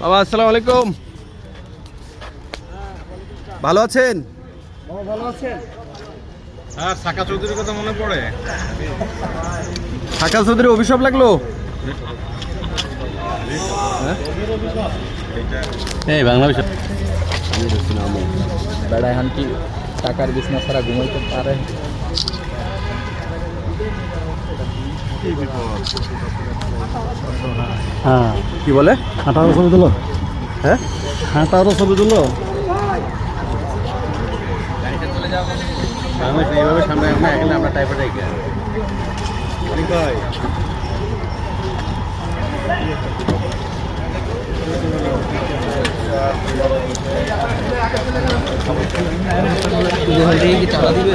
বাবা আসসালামু আলাইকুম। ভালো আছেন? ভালো আছেন? সাকা চৌধুরীর কথা মনে পড়ে? ঢাকা চৌধুরী অভিশাপ লাগল? এই বাংলা বিষয়। বেড়া এখন কি টাকার বিছনা ছাড়া ঘুমাইতে পারে? হ্যাঁ। কি বলে? হাঁটারও ছবি তুলো। হ্যাঁ? হাঁটারও ছবি তুলো। এইভাবে সামনে আমরা টাইপের রেখে দিবে